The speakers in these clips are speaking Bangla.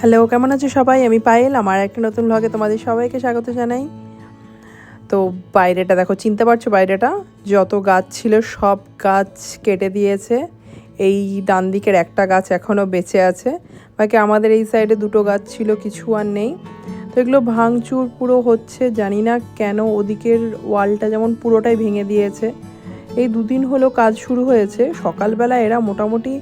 হ্যালো, কেমন আছো সবাই? আমি পায়েল, আমার একটা নতুন ভ্লগে তোমাদের সবাইকে স্বাগত জানাই। তো বাইরেটা দেখো, চিনতে পারছ বাইরেটা? যত গাছ ছিল সব গাছ কেটে দিয়েছে। এই ডান দিকের একটা গাছ এখনও বেঁচে আছে। বাকি আমাদের এই সাইডে দুটো গাছ ছিল, কিছু আর নেই। তো এগুলো ভাঙচুর পুরো হচ্ছে, জানি না কেন ওদিকের ওয়ালটা যেমন পুরোটাই ভেঙে দিয়েছে। এই দুদিন হলো কাজ শুরু হয়েছে। সকালবেলা এরা মোটামুটি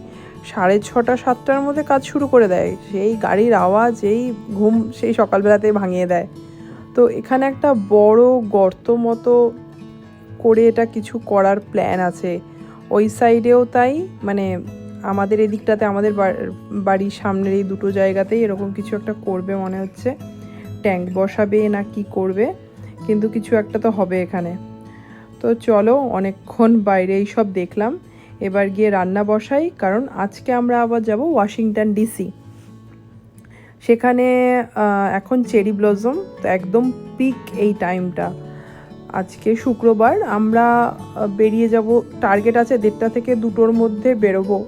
সাড়ে ছটা, সাতটার মধ্যে কাজ শুরু করে দেয়। সেই গাড়ির আওয়াজ এই ঘুম সেই সকালবেলাতে ভাঙিয়ে দেয়। তো এখানে একটা বড় গর্ত মতো করে এটা কিছু করার প্ল্যান আছে। ওই সাইডেও তাই মানে আমাদের এদিকটাতে আমাদের বাড়ির সামনের এই দুটো জায়গাতেই এরকম কিছু একটা করবে মনে হচ্ছে। ট্যাঙ্ক বসাবে না কি করবে, কিন্তু কিছু একটা তো হবে এখানে। তো চলো, অনেকক্ষণ বাইরে এই সব দেখলাম। এবার গিয়ে রান্না বসাই, কারণ আজকে আমরা আবার যাব ওয়াশিংটন ডিসি। সেখানে এখন চেরি ব্লজম তো একদম পিক এই টাইমটা। আজকে শুক্রবার, আমরা বেরিয়ে যাব, টার্গেট আছে দেড়টা থেকে দুটোর মধ্যে বেরোবো।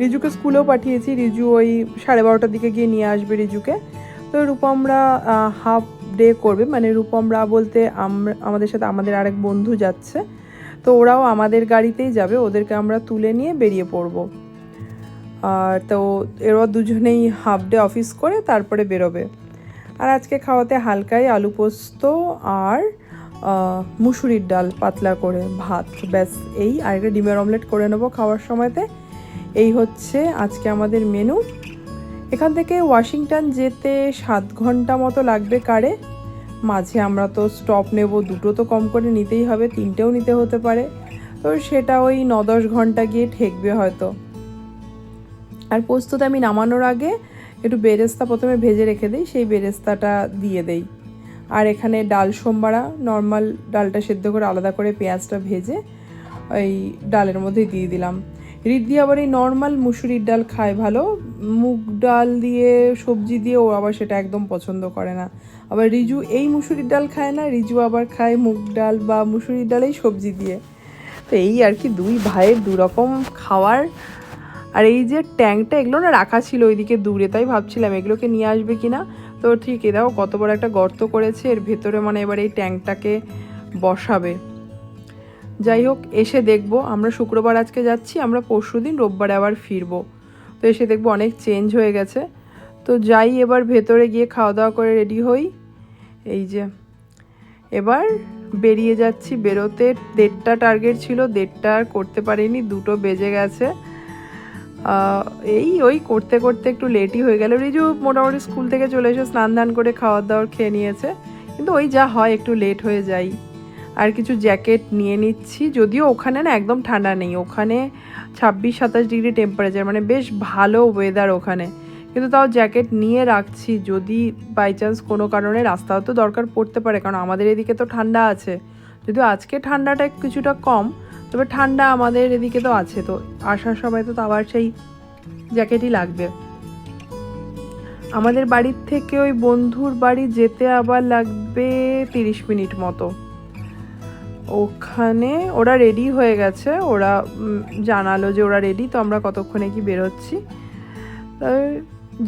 রিজুকে স্কুলেও পাঠিয়েছি, রিজু ওই সাড়ে বারোটার দিকে গিয়ে নিয়ে আসবে রিজুকে। তো রূপমরা হাফ ডে করবে মানে রূপমরা বলতে আমাদের সাথে আমাদের আরেক বন্ধু যাচ্ছে। তো ওরাও আমাদের গাড়িতেই যাবে, ওদেরকে আমরা তুলে নিয়ে বেরিয়ে পড়ব। আর তো এরা দুজনেই হাফ ডে অফিস করে তারপরে বেরোবে। আর আজকে খাওয়াতে হালকাই আলু পোস্ত আর মুসুরির ডাল পাতলা করে ভাত। ব্যাস, এই আর একটা ডিমের অমলেট করে নেব খাওয়ার সময়তে। এই হচ্ছে আজকে আমাদের মেনু এখান থেকে ওয়াশিংটন যেতে সাত ঘণ্টা মতো লাগবে কারে। মাঝে আমরা তো স্টপ নেব, দুটো তো কম করে নিতেই হবে, তিনটেও নিতে হতে পারে। তো সেটা ওই ন দশ ঘণ্টা গিয়ে ঠেকবে হয়তো। আর পোস্ততে আমি নামানোর আগে একটু বেরেস্তা প্রথমে ভেজে রেখে দিই, সেই বেরেস্তাটা দিয়ে দেই। আর এখানে ডাল সোমবারা নর্মাল ডালটা সেদ্ধ করে আলাদা করে পেঁয়াজটা ভেজে ওই ডালের মধ্যে দিয়ে দিলাম। রিদ্ধি আবার এই নর্মাল মুসুরির ডাল খায় ভালো। মুগ ডাল দিয়ে, সবজি দিয়ে ও আবার সেটা একদম পছন্দ করে না। আবার রিজু এই মুসুরির ডাল খায় না, রিজু আবার খায় মুগ ডাল বা মুসুরির ডালেই সবজি দিয়ে। তো এই আর কি দুই ভাইয়ের দু রকম খাওয়ার। আর এই যে ট্যাঙ্কটা এগুলো না রাখা ছিল ওইদিকে দূরে, তাই ভাবছিলাম এগুলোকে নিয়ে আসবে কি না তো ঠিক এ দেখো কত বড় একটা গর্ত করেছে, এর ভেতরে মানে এবার এই ট্যাঙ্কটাকে বসাবে। যাই হোক এসে দেখব, আমরা শুক্রবার আজকে যাচ্ছি, আমরা পরশু দিন রোববারে আবার ফিরবো। তো এসে দেখব অনেক চেঞ্জ হয়ে গেছে। তো যাই, এবার ভেতরে গিয়ে খাওয়া দাওয়া করে রেডি হই। এই যে, এবার বেরিয়ে যাচ্ছি, বেরোতে দেড়টা টার্গেট ছিল, দেড়টা আর করতে পারিনি, দুটো বেজে গেছে। এই ওই করতে করতে একটু লেটই হয়ে গেল। রিজু মোটামুটি স্কুল থেকে চলে এসে স্নান দান করে খাওয়ার দাওয়ার খেয়ে নিয়েছে। কিন্তু ওই যা হয়, একটু লেট হয়ে যাই আর কিছু জ্যাকেট নিয়ে নিচ্ছি। যদিও ওখানে না একদম ঠান্ডা নেই। ওখানে ছাব্বিশ, সাতাশ ডিগ্রি টেম্পারেচার মানে বেশ ভালো ওয়েদার ওখানে। কিন্তু তাও জ্যাকেট নিয়ে রাখছি। যদি বাই চান্স কোনো কারণে রাস্তাও তো দরকার পড়তে পারে, কারণ আমাদের এদিকে তো ঠান্ডা আছে। যদিও আজকে ঠান্ডাটা কিছুটা কম, তবে ঠান্ডা আমাদের এদিকে তো আছে। তো আসার সময় তো আবার সেই জ্যাকেটই লাগবে। আমাদের বাড়ির থেকে ওই বন্ধুর বাড়ি যেতে আবার লাগবে তিরিশ মিনিট মতো। ওখানে ওরা রেডি হয়ে গেছে। ওরা জানালো যে ওরা রেডি তো আমরা কতক্ষণে কি বেরোচ্ছি।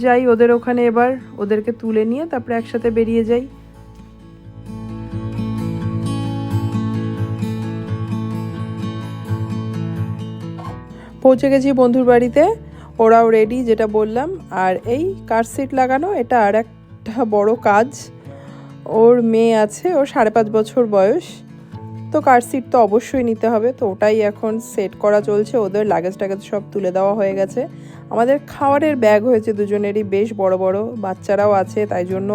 যাই, ওদের ওখানে এবার ওদেরকে তুলে নিয়ে তারপরে একসাথে বেরিয়ে যাই। পৌঁছে গেছি বন্ধুর বাড়িতে। ওরাও রেডি যেটা বললাম। আর এই কার সিট লাগানো, এটা আর একটা বড় কাজ। ওর মেয়ে আছে, ওর সাড়ে পাঁচ বছর বয়স। তো কার সিট তো অবশ্যই নিতে হবে। তো ওটাই এখন সেট করা চলছে। ওদের লাগেজ টাগেজ সব তুলে দেওয়া হয়ে গেছে। আমাদের খাওয়ারের ব্যাগ হয়েছে দুজনেরই, বেশ বড় বড়। বাচ্চারাও আছে, তাই জন্য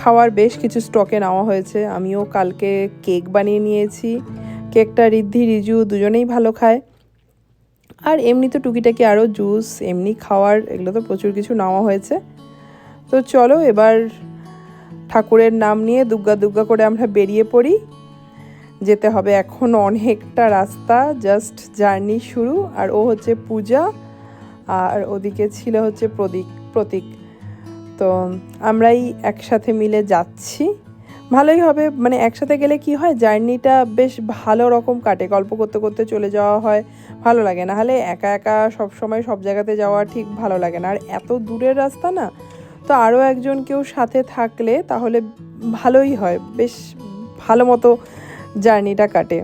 খাওয়ার বেশ কিছু স্টকে নেওয়া হয়েছে। আমিও কালকে কেক বানিয়ে নিয়েছি। কেকটা রিদ্ধি রিজু দুজনেই ভালো খায়। আর এমনি তো টুকিটাকি আরও জুস এমনি খাওয়ার, এগুলো তো প্রচুর কিছু নেওয়া হয়েছে। তো চলো এবার ঠাকুরের নাম নিয়ে দুগ্গা দুগ্গা করে আমরা বেরিয়ে পড়ি। যেতে হবে। এখন অনেকটা রাস্তা জাস্ট জার্নি শুরু। আর ও হচ্ছে পূজা, আর ওদিকে ছিল হচ্ছে প্রতীক প্রতীক। তো আমরাই একসাথে মিলে যাচ্ছি। ভালোই হবে মানে একসাথে গেলে কি হয়, জার্নিটা বেশ ভালো রকম কাটে। গল্প করতে করতে চলে যাওয়া হয়, ভালো লাগে না। হলে একা একা সব সময় সব জায়গাতে যাওয়া ঠিক ভালো লাগে না। আর এত দূরের রাস্তা না, তো আরও একজন কেউ সাথে থাকলে তাহলে ভালোই হয়। বেশ ভালো মতো জার্নিটা কাটে।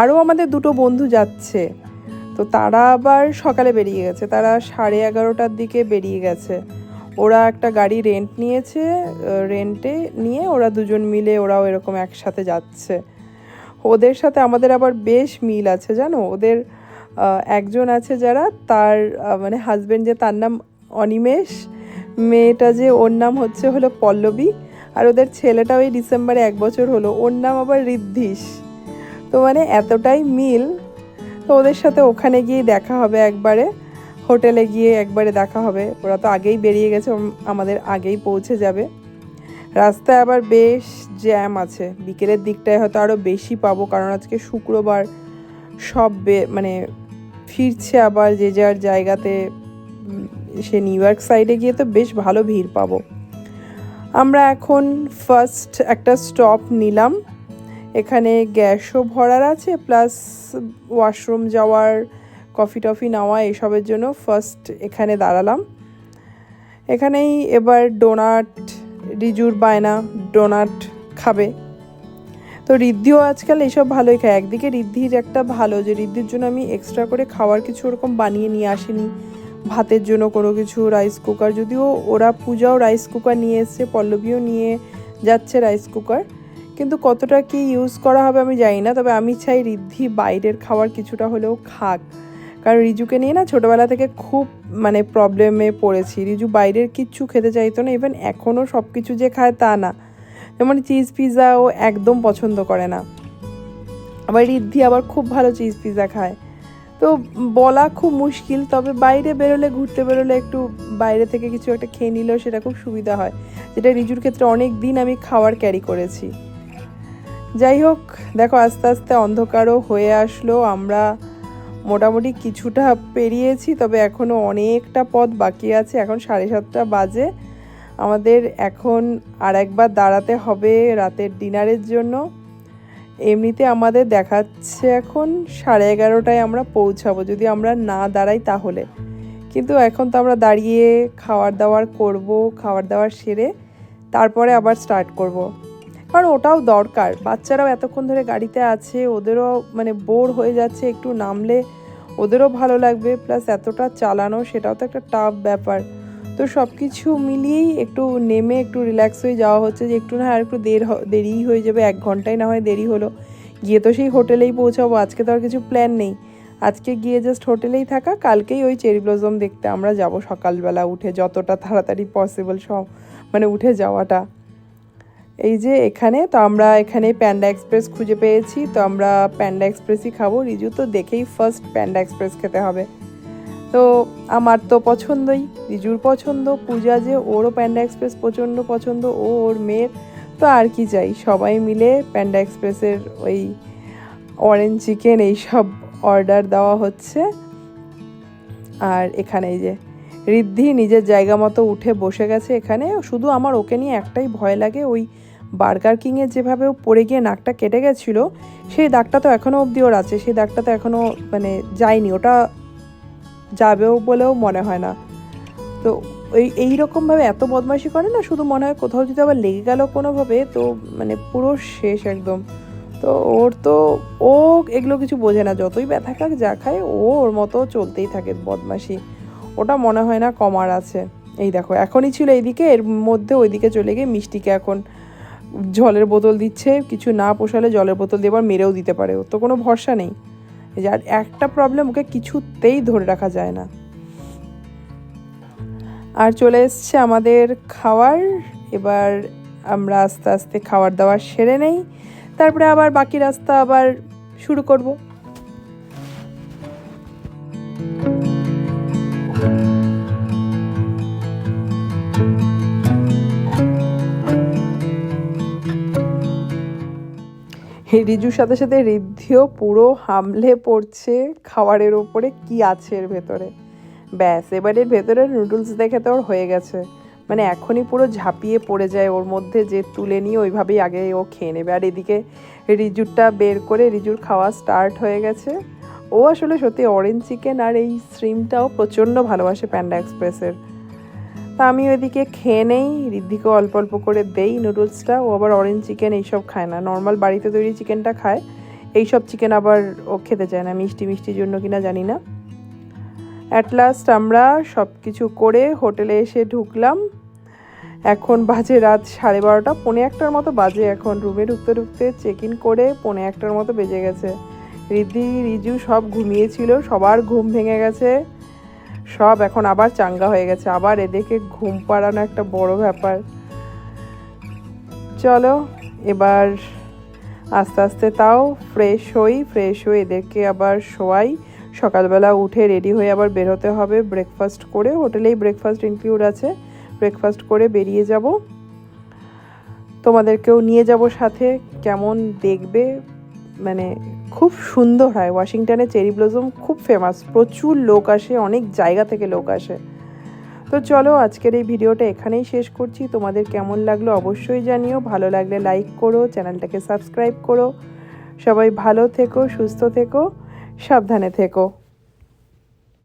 আরও আমাদের দুটো বন্ধু যাচ্ছে, তো তারা আবার সকালে বেরিয়ে গেছে। তারা সাড়ে এগারোটার দিকে বেরিয়ে গেছে। ওরা একটা গাড়ি রেন্ট নিয়েছে রেন্টে নিয়ে ওরা দুজন মিলে ওরাও এরকম একসাথে যাচ্ছে। ওদের সাথে আমাদের আবার বেশ মিল আছে, জানো? ওদের একজন আছে যারা, তার মানে হাজবেন্ড যে তার নাম অনিমেষ, মেয়েটা যে ওর নাম হচ্ছে হলো পল্লবী। আর ওদের ছেলেটা ওই ডিসেম্বরে এক বছর হলো, ওর নাম আবার ঋদ্ধিস তো মানে এতটাই মিল। তো ওদের সাথে ওখানে গিয়ে দেখা হবে একবারে, হোটেলে গিয়ে একবারে দেখা হবে। ওরা তো আগেই বেরিয়ে গেছে আমাদের আগেই পৌঁছে যাবে। রাস্তায় আবার বেশ জ্যাম আছে। বিকেলের দিকটায় হয়তো আরও বেশি পাবো, কারণ আজকে শুক্রবার সব মানে ফিরছে আবার যে যার জায়গাতে সে নিউ ইয়র্ক সাইডে গিয়ে তো বেশ ভালো ভিড় পাবো। আমরা এখন ফার্স্ট একটা স্টপ নিলাম। এখানে গ্যাসও ভরার আছে প্লাস ওয়াশরুম যাওয়ার কফি টফি নেওয়া, এসবের জন্য ফার্স্ট এখানে দাঁড়ালাম। এখানেই এবার ডোনাট রিজুর বায়না ডোনাট খাবে। তো রিদ্ধিও আজকাল এসব ভালোই খায়। একদিকে রিদ্ধির একটা ভালো যে রিদ্ধির জন্য আমি এক্সট্রা করে খাওয়ার কিছু ওরকম বানিয়ে নিয়ে আসিনি। ভাতের জন্য কোনো কিছু রাইস কুকার যদিও ওরা পূজাও রাইস কুকার নিয়ে এসছে, পল্লবীও নিয়ে যাচ্ছে রাইস কুকার কিন্তু কতটা কি ইউজ করা হবে আমি জানি না, তবে আমি চাই রিদ্ধি বাইরের খাবার কিছুটা হলেও খাক। কারণ রিজুকে নিয়ে না ছোটোবেলা থেকে খুব মানে প্রবলেমে পড়েছি। রিজু বাইরের কিচ্ছু খেতে চাইতো না ইভেন এখনও সব কিছু যে খায় তা না। যেমন চিজ পিৎজা ও একদম পছন্দ করে না। আবার রিদ্ধি আবার খুব ভালো চিজ পিৎজা খায়। তো বলা খুব মুশকিল, তবে বাইরে বেরোলে, ঘুরতে বেরোলে একটু বাইরে থেকে কিছু একটা খেয়ে নিলেও সেটা খুব সুবিধা হয়। যেটা রিজুর ক্ষেত্রে অনেক দিন আমি খাওয়ার ক্যারি করেছি। যাই হোক, দেখো আস্তে আস্তে অন্ধকারও হয়ে আসলো, আমরা মোটামুটি কিছুটা পেরিয়েছি, তবে এখনও অনেকটা পথ বাকি আছে। এখন সাড়ে সাতটা বাজে। আমাদের এখন আর একবার দাঁড়াতে হবে রাতের ডিনারের জন্য। এমনিতে আমাদের দেখাচ্ছে এখন সাড়ে এগারোটায় আমরা পৌঁছাবো। যদি আমরা না দাঁড়াই তাহলে। কিন্তু এখন তো আমরা দাঁড়িয়ে খাওয়ার দাওয়ার করব, খাওয়ার দাওয়ার সেরে তারপরে আবার স্টার্ট করব। কারণ ওটাও দরকার। বাচ্চারাও এতক্ষণ ধরে গাড়িতে আছে, ওদেরও মানে বোর হয়ে যাচ্ছে একটু নামলে। ওদেরও ভালো লাগবে প্লাস এতটা চালানো সেটাও তো একটা টাফ ব্যাপার। তো সব কিছু মিলিয়েই একটু নেমে একটু রিল্যাক্স হয়ে যাওয়া হচ্ছে যে একটু না আর একটু দের দেরিই হয়ে যাবে, এক ঘন্টায় না হয় দেরি হলো। গিয়ে তো সেই হোটেলেই পৌঁছাবো, আজকে তো আর কিছু প্ল্যান নেই। আজকে গিয়ে জাস্ট হোটেলেই থাকা, কালকেই ওই চেরি ব্লজম দেখতে আমরা যাব সকালবেলা উঠে, যতটা তাড়াতাড়ি পসিবল সব মানে উঠে যাওয়াটা। এই যে এখানে, তো আমরা এখানে প্যান্ডা এক্সপ্রেস খুঁজে পেয়েছি, তো আমরা প্যান্ডা এক্সপ্রেসই খাব। রিজু তো দেখেই ফার্স্ট প্যান্ডা এক্সপ্রেস খেতে হবে। তো আমার তো পছন্দই, রিজুর পছন্দ, পূজা যে, ওরও প্যান্ডা এক্সপ্রেস প্রচণ্ড পছন্দ, ও ওর মেয়ের। তো আর কি চাই, সবাই মিলে প্যান্ডা এক্সপ্রেসের ওই অরেঞ্জ চিকেন এইসব অর্ডার দেওয়া হচ্ছে। আর এখানে যে ঋদ্ধি নিজের জায়গা মতো উঠে বসে গেছে এখানে। শুধু আমার ওকে নিয়ে একটাই ভয় লাগে, ওই বার্গার কিংয়ে যেভাবে ও পড়ে গিয়ে নাকটা কেটে গেছিল, সেই দাগটা তো এখনও অবধি ওর আছে, সেই দাগটা তো এখনও মানে যায়নি। ওটা যাবেও বলেও মনে হয় না। তো ওই এইরকমভাবে এত বদমাইশি করে না, শুধু মনে হয় কোথাও যদি আবার লেগে গেল কোনোভাবে, তো মানে পুরো শেষ একদম। তো ওর তো, ও এগুলো কিছু বোঝে না, যতই ব্যথা খাক, যা খায়, ও ওর মতো চলতেই থাকে বদমাশি ওটা মনে হয় না কমার আছে। এই দেখো, এখনই ছিল এইদিকে, এর মধ্যে ওইদিকে চলে গিয়ে মিষ্টিকে এখন জলের বোতল দিচ্ছে, কিছু না পোষালে জলের বোতল দিয়ে আবার মেরেও দিতে পারে ওর তো কোনো ভরসা নেই। আর একটা প্রবলেম ওকে কিছুতেই ধরে রাখা যায় না। আর চলে এসছে আমাদের খাওয়ার। এবার আমরা আস্তে আস্তে খাওয়ার দাওয়ার সেরে নেই। তারপরে আবার বাকি রাস্তা আবার শুরু করব। রিজুর সাথে সাথে রিদ্ধিও পুরো হামলে পড়ছে খাবারের ওপরে কি আছে এর ভেতরে। ব্যাস এবারের ভেতরে নুডলস দেখে তো ওর হয়ে গেছে। মানে এখনই পুরো ঝাঁপিয়ে পড়ে যায় ওর মধ্যে যে তুলে নিয়ে ওইভাবেই আগে ও খেয়ে নেবে। আর এদিকে রিজুরটা বের করে রিজুর খাওয়া স্টার্ট হয়ে গেছে। ও আসলে সত্যি অরেঞ্জ চিকেন আর এই স্ট্রিমটাও প্রচণ্ড ভালোবাসে প্যান্ডা এক্সপ্রেসের তা আমি ওইদিকে খেয়ে নেই রিদ্ধিকে অল্প অল্প করে দেই নুডলসটা। ও আবার অরেঞ্জ চিকেন এইসব খায় না। নর্মাল বাড়িতে তৈরি চিকেনটা খায়। এইসব চিকেন আবার ও খেতে চায় না, মিষ্টি মিষ্টির জন্য কিনা জানি না। অ্যাট লাস্ট আমরা সব কিছু করে হোটেলে এসে ঢুকলাম। এখন বাজে রাত সাড়ে বারোটা, পৌনে একটার মতো বাজে এখন। রুমে ঢুকতে ঢুকতে চেক ইন করে পৌনে একটার মতো বেজে গেছে। রিদ্ধি রিজু সব ঘুমিয়েছিল, সবার ঘুম ভেঙে গেছে। সব এখন আবার চাঙ্গা হয়ে গেছে। আবার এদেরকে ঘুম পাড়ানো একটা বড় ব্যাপার। চলো, এবার আস্তে আস্তে তাও ফ্রেশ হই ফ্রেশ হয়ে এদেরকে আবার শোয়াই। সকালবেলা উঠে রেডি হয়ে আবার বেরোতে হবে ব্রেকফাস্ট করে। হোটেলেই ব্রেকফাস্ট ইনক্লুড আছে। ব্রেকফাস্ট করে বেরিয়ে যাব। তোমাদেরকেও নিয়ে যাব সাথে। কেমন দেখবে মানে খুব সুন্দর হয়। ওয়াশিংটনে চেরি ব্লসম খুব ফেমাস প্রচুর লোক আসে, অনেক জায়গা থেকে লোক আসে। তো চলো আজকের এই ভিডিওটা এখানেই শেষ করছি। তোমাদের কেমন লাগল অবশ্যই জানিও। ভালো লাগলে লাইক করো, চ্যানেলটাকে সাবস্ক্রাইব করো। সবাই ভালো থেকো, সুস্থ থেকো, সাবধানে থেকো।